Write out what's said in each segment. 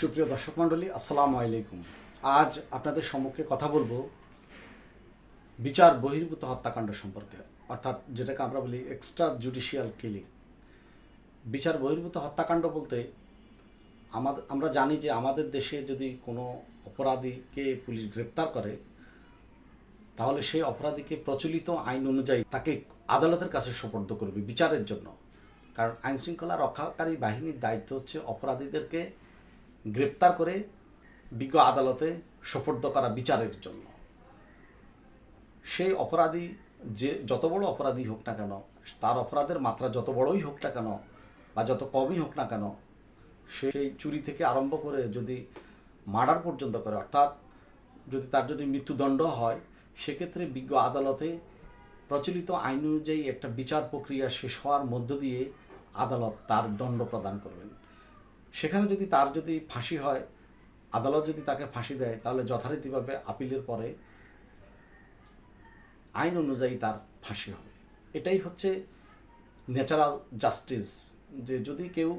সুপ্রিয় দর্শক মণ্ডলী, আসসালামু আলাইকুম। আজ আপনাদের সম্মুখে কথা বলব বিচার বহির্ভূত হত্যাকাণ্ড সম্পর্কে, অর্থাৎ যেটাকে আমরা বলি এক্সট্রা জুডিশিয়াল কিলিং বিচার বহির্ভূত হত্যাকাণ্ড বলতে আমাদের আমরা জানি যে আমাদের দেশে যদি কোনো অপরাধীকে পুলিশ গ্রেপ্তার করে, তাহলে সেই অপরাধীকে প্রচলিত আইন অনুযায়ী তাকে আদালতের কাছে সোপর্দ করবে বিচারের জন্য। কারণ আইন শৃঙ্খলা রক্ষাকারী বাহিনীর দায়িত্ব হচ্ছে অপরাধীদেরকে গ্রেপ্তার করে বিজ্ঞ আদালতে সোপর্দ করা বিচারের জন্য। সেই অপরাধী যে যত বড় অপরাধী হোক না কেন, তার অপরাধের মাত্রা যত বড়ই হোক না কেন বা যত কমই হোক না কেন সেই চুরি থেকে আরম্ভ করে যদি মার্ডার পর্যন্ত করে, অর্থাৎ যদি তার যদি মৃত্যুদণ্ড হয়, সেক্ষেত্রে বিজ্ঞ আদালতে প্রচলিত আইন অনুযায়ী একটা বিচার প্রক্রিয়া শেষ হওয়ার মধ্য দিয়ে আদালত তার দণ্ড প্রদান করবেন। সেখানে যদি তার যদি ফাঁসি হয়, আদালত যদি তাকে ফাঁসি দেয়, তাহলে যথারীতিভাবে আপিলের পরে আইন অনুযায়ী তার ফাঁসি হবে। এটাই হচ্ছে ন্যাচারাল জাস্টিস। যে যদি কেউ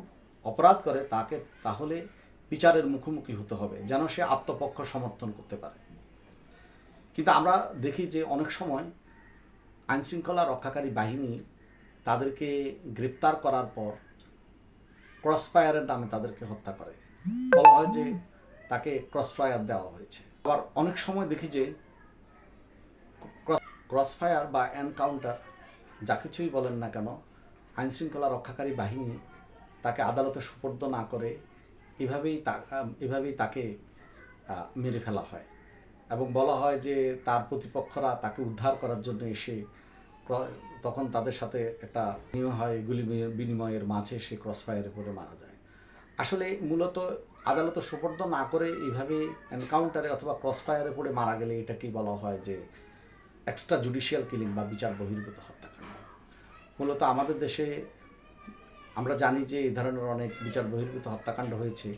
অপরাধ করে তাকে, তাহলে বিচারের মুখোমুখি হতে হবে, যেন সে আত্মপক্ষ সমর্থন করতে পারে। কিন্তু আমরা দেখি যে অনেক সময় আইনশৃঙ্খলা রক্ষাকারী বাহিনী তাদেরকে গ্রেপ্তার করার পর ক্রসফায়ারের নামে তাদেরকে হত্যা করে। বলা হয় যে তাকে ক্রসফায়ার দেওয়া হয়েছে। আবার অনেক সময় দেখি যে ক্রসফায়ার বা এনকাউন্টার যা কিছুই বলেন না কেন, আইনশৃঙ্খলা রক্ষাকারী বাহিনী তাকে আদালতে সুপর্দ না করে এভাবেই তা এভাবেই তাকে মেরে ফেলা হয়। এবং বলা হয় যে তার প্রতিপক্ষরা তাকে উদ্ধার করার জন্য এসে তখন তাদের সাথে একটা নিয়ম হয় গুলি বিনিময়ের মাঝে সে ক্রসফায়ারে পড়ে মারা যায়। আসলে মূলত আদালতে সুপর্দ না করে এইভাবে এনকাউন্টারে অথবা ক্রসফায়ারে পড়ে মারা গেলে এটাকেই বলা হয় যে এক্সট্রা জুডিশিয়াল কিলিং বা বিচার বহির্ভূত হত্যাকাণ্ড। মূলত আমাদের দেশে আমরা জানি যে এই ধরনের অনেক বিচার বহির্ভূত হত্যাকাণ্ড হয়েছে।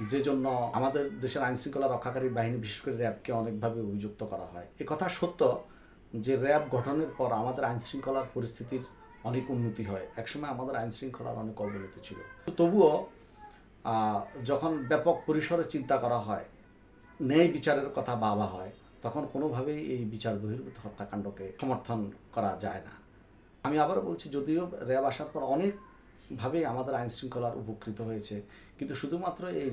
যে জন্য আমাদের দেশের আইনশৃঙ্খলা রক্ষাকারী বাহিনী, বিশেষ করে র্যাবকে অনেকভাবে অভিযুক্ত করা হয়। এ কথা সত্য যে র্যাব গঠনের পর আমাদের আইনশৃঙ্খলার পরিস্থিতির অনেক উন্নতি হয়। একসময় আমাদের আইনশৃঙ্খলার অনেক অবনতি ছিল। তবুও যখন ব্যাপক পরিসরে চিন্তা করা হয়, ন্যায় বিচারের কথা ভাবা হয়, তখন কোনোভাবেই এই বিচার বহির্ভূত হত্যাকাণ্ডকে সমর্থন করা যায় না। আমি আবারও বলছি, যদিও র্যাব আসার পর অনেকভাবেই আমাদের আইন শৃঙ্খলার উপকৃত হয়েছে, কিন্তু শুধুমাত্র এই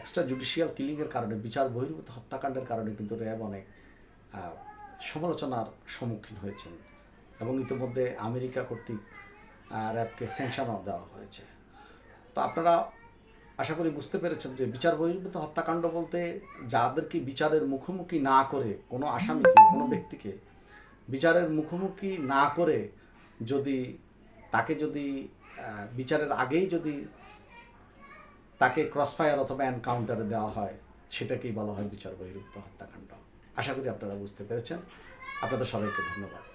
এক্সট্রা জুডিশিয়াল কিলিংয়ের কারণে, বিচার বহির্ভূত হত্যাকাণ্ডের কারণে কিন্তু র্যাব অনেক সমালোচনার সম্মুখীন হয়েছেন এবং ইতিমধ্যে আমেরিকা কর্তৃক র্যাবকে স্যাংশনও দেওয়া হয়েছে। তো আপনারা আশা করি বুঝতে পেরেছেন যে বিচার বহির্ভূত হত্যাকাণ্ড বলতে যাদেরকে বিচারের মুখোমুখি না করে কোনো আসামিকে, কোনো ব্যক্তিকে বিচারের মুখোমুখি না করে যদি তাকে যদি বিচারের আগেই যদি তাকে ক্রসফায়ার অথবা এনকাউন্টারে দেওয়া হয়, সেটাকেই বলা হয় বিচার বহির্ভূত হত্যাকাণ্ড। আশা করি আপনারা বুঝতে পেরেছেন। আপনাদের সবাইকে ধন্যবাদ।